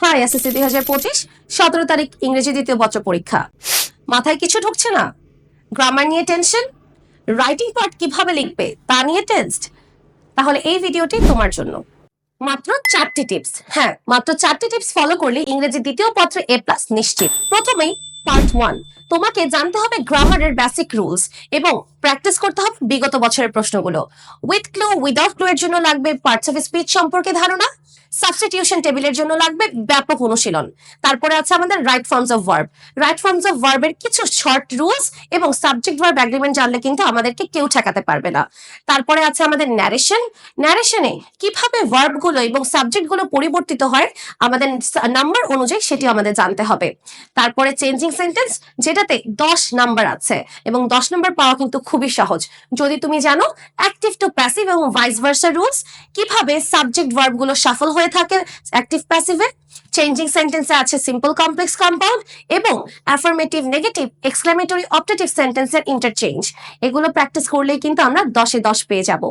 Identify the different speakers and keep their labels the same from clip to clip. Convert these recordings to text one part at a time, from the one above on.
Speaker 1: High SSC দুই হাজার পঁচিশ, সতেরো তারিখ ইংরেজি দ্বিতীয় বছর পরীক্ষা। মাথায় কিছু ঢুকছে না? গ্রামার নিয়ে টেনশন রাইটিং পার্ট কীভাবে লিখবে? তা নিয়ে টেন্সড তাহলে এই ভিডিওটি তোমার জন্য। মাত্র চারটি টিপস হ্যাঁ মাত্র চারটি টিপস ফলো করলে ইংরেজি দ্বিতীয় পত্রে এ প্লাস নিশ্চিত। প্রথমেই পার্ট ওয়ান তোমাকে জানতে হবে গ্রামারের বেসিক রুলস এবং প্র্যাকটিস করতে হবে বিগত বছরের প্রশ্নগুলো। উইথ ক্লু উইদাউট ক্লু এর জন্য লাগবে পার্টস অফ স্পিচ সম্পর্কে ধারণা। সাবস্টিটিউশন টেবিলের জন্য লাগবে ব্যাপক অনুশীলন। তারপরে আছে আমাদের right forms of verb right forms of ভার্বের কিছু শর্ট রুলস এবং সাবজেক্ট ভার্ব অ্যাগ্রিমেন্ট জানলে কিন্তু আমাদেরকে কেউ ঠেকাতে পারবে না। তারপরে আছে আমাদের ন্যারেশন ন্যারেশনে কীভাবে ভার্বগুলো এবং সাবজেক্টগুলো পরিবর্তিত হয় আমাদের নাম্বার অনুযায়ী সেটি আমাদের জানতে হবে। তারপরে চেঞ্জিং সেন্টেন্স যেটাতে দশ নাম্বার আছে এবং দশ নাম্বার পাওয়া কিন্তু খুবই সহজ। যদি তুমি জানো অ্যাক্টিভ টু প্যাসিভ এবং ভাইস ভার্সা রুলস কীভাবে সাবজেক্ট ভার্বগুলো সাফল হয়ে থাকে অ্যাক্টিভ প্যাসিভে চেঞ্জিং সেন্টেন্সে আছে সিম্পল কমপ্লেক্স কম্পাউন্ড এবং অ্যাফার্মেটিভ নেগেটিভ এক্সক্লেমেটরি অপটেটিভ সেন্টেন্সের ইন্টারচেঞ্জ এগুলো প্র্যাকটিস করলেই কিন্তু আমরা দশে দশ পেয়ে যাব।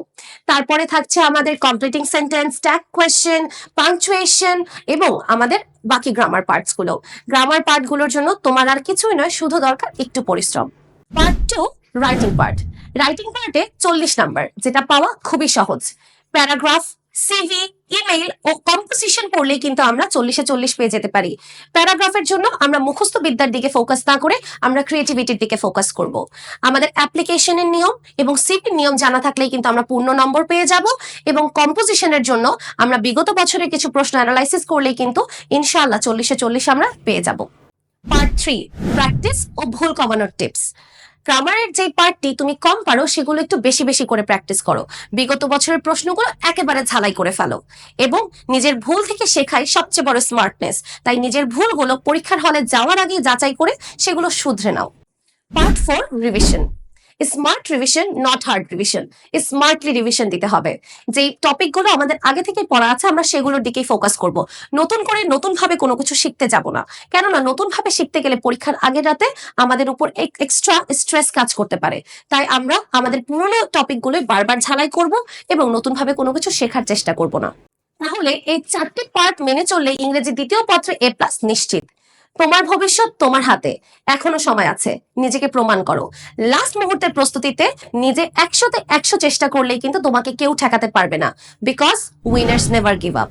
Speaker 1: তারপরে থাকছে আমাদের completing sentence tag question punctuation এবং আমাদের বাকি গ্রামার পার্টসগুলো। গ্রামার পার্টগুলোর জন্য তোমার আর কিছুই নয়, শুধু দরকার একটু পরিশ্রম। Part two writing part writing পার্টে চল্লিশ নাম্বার যেটা পাওয়া খুবই সহজ। প্যারাগ্রাফ সিভি ইমেইল ও কম্পোজিশন পড়লেই কিন্তু আমরা চল্লিশে চল্লিশ পেয়ে যেতে পারি। প্যারাগ্রাফের জন্য আমরা মুখস্থ বিদ্যার দিকে ফোকাস না করে আমরা ক্রিয়েটিভিটির দিকে ফোকাস করব। আমাদের অ্যাপ্লিকেশনের নিয়ম এবং সিভির নিয়ম জানা থাকলেই কিন্তু আমরা পূর্ণ নম্বর পেয়ে যাব এবং কম্পোজিশনের জন্য আমরা বিগত বছরের কিছু প্রশ্ন অ্যানালাইসিস করলেই কিন্তু ইনশাআল্লাহ চল্লিশে চল্লিশ আমরা পেয়ে যাব। পার্ট থ্রি প্র্যাকটিস ও ভুল কমানোর টিপস গ্রামারের যে পার্টটি তুমি কম পারো, সেগুলো একটু বেশি বেশি করে প্র্যাকটিস করো। বিগত বছরের প্রশ্নগুলো একেবারে ঝালাই করে ফেলো এবং নিজের ভুল থেকে শেখাই সবচেয়ে বড় স্মার্টনেস তাই নিজের ভুলগুলো পরীক্ষার হলে যাওয়ার আগে যাচাই করে সেগুলো শুধরে নাও। Part four revision smart revision not hard revision smartly revision দিতে হবে। যেই টপিকগুলো আমাদের আগে থেকে পড়া আছে, আমরা সেগুলোর দিকেই ফোকাস করব। নতুন করে নতুন ভাবে কোনো কিছু শিখতে যাব না। কেননা নতুন ভাবে শিখতে গেলে পরীক্ষার আগের রাতে আমাদের উপর এক্সট্রা স্ট্রেস কাজ করতে পারে। তাই আমরা আমাদের পুরনো টপিকগুলো বারবার ঝালাই করব এবং নতুন ভাবে কোনো কিছু শেখার চেষ্টা করব না। তাহলে এই চারটি পার্ট মেনে চললে ইংরেজি দ্বিতীয় পত্রে এ প্লাস নিশ্চিত। তোমার ভবিষ্যৎ তোমার হাতে। এখনও সময় আছে। নিজেকে প্রমাণ করো। লাস্ট মুহূর্তের প্রস্তুতিতে নিজে একশোতে একশো চেষ্টা করলেই কিন্তু তোমাকে কেউ ঠেকাতে পারবে না। Because winners never give up